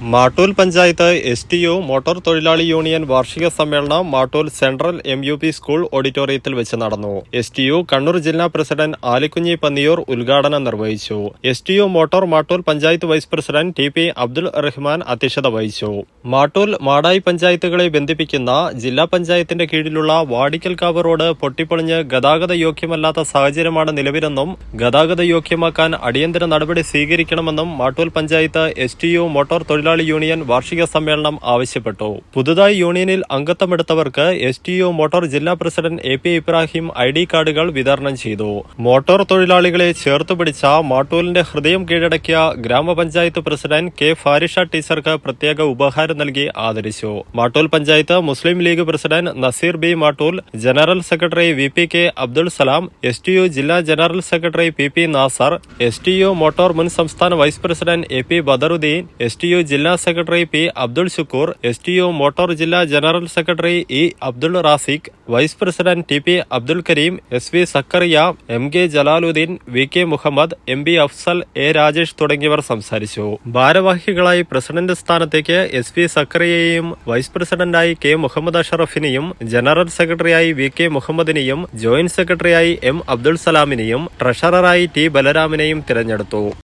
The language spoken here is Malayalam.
Mattool panchayat S T U motor തൊഴിലാളി യൂണിയൻ വാർഷിക സമ്മേളനം Mattool central M U P school ഓഡിറ്റോറിയത്തിൽ വെച്ച് നടന്നു. എസ് ടി യു കണ്ണൂർ ജില്ലാ പ്രസിഡന്റ് ആലിക്കുഞ്ഞി പന്നിയൂർ ഉദ്ഘാടനം നിർവഹിച്ചു. S T U motor Mattool panchayat vice president T P Abdul Rahman അധ്യക്ഷത വഹിച്ചു. മാട്ടൂൽ മാടായി പഞ്ചായത്തുകളെ ബന്ധിപ്പിക്കുന്ന ജില്ലാ പഞ്ചായത്തിന്റെ കീഴിലുള്ള വാടിക്കൽകാവ് റോഡ് പൊട്ടിപ്പൊളിഞ്ഞ് ഗതാഗത യോഗ്യമല്ലാത്ത സാഹചര്യമാണ് നിലവിലെന്നും ഗതാഗത യോഗ്യമാക്കാൻ അടിയന്തര നടപടി സ്വീകരിക്കണമെന്നും Mattool panchayat S T U motor തൊഴിലാളി യൂണിയൻ വാർഷിക സമ്മേളനം ആവശ്യപ്പെട്ടു. പുതുതായി യൂണിയനിൽ അംഗത്വമെടുത്തവർക്ക് എസ് ടി യു മോട്ടോർ ജില്ലാ president A P Ibrahim I D കാർഡുകൾ വിതരണം ചെയ്തു. മോട്ടോർ തൊഴിലാളികളെ ചേർത്തുപിടിച്ച മാട്ടൂലിന്റെ ഹൃദയം കീഴടക്കിയ ഗ്രാമപഞ്ചായത്ത് പ്രസിഡന്റ് കെ ഫാരിഷ ടീച്ചർക്ക് പ്രത്യേക ഉപഹാരം നൽകി ആദരിച്ചു. Mattool panchayat Muslim League president Naseer B Mattool general secretary V P K Abdul Salam S T U ജില്ലാ general secretary P P Nasar S T U motor മുൻ സംസ്ഥാന vice president A P Badaruddin S T U ജില്ലാ secretary P Abdul Shukoor S T U motor ജില്ലാ general secretary E Abdul Raziq vice president T P Abdul Kareem S V Zakariya M K Jalaluddin V K Muhammad M B Afsal A Rajesh തുടങ്ങിയവർ സംസാരിച്ചു. ഭാരവാഹികളായി പ്രസിഡന്റ് സ്ഥാനത്തേക്ക് എസ് വി സക്കറിയയെയും വൈസ് പ്രസിഡന്റായി കെ മുഹമ്മദ് അഷറഫിനെയും ജനറൽ സെക്രട്ടറിയായി വി കെ മുഹമ്മദിനെയും ജോയിന്റ് സെക്രട്ടറിയായി എം അബ്ദുൾ സലാമിനെയും ട്രഷററായി ടി ബലരാമിനെയും തിരഞ്ഞെടുത്തു.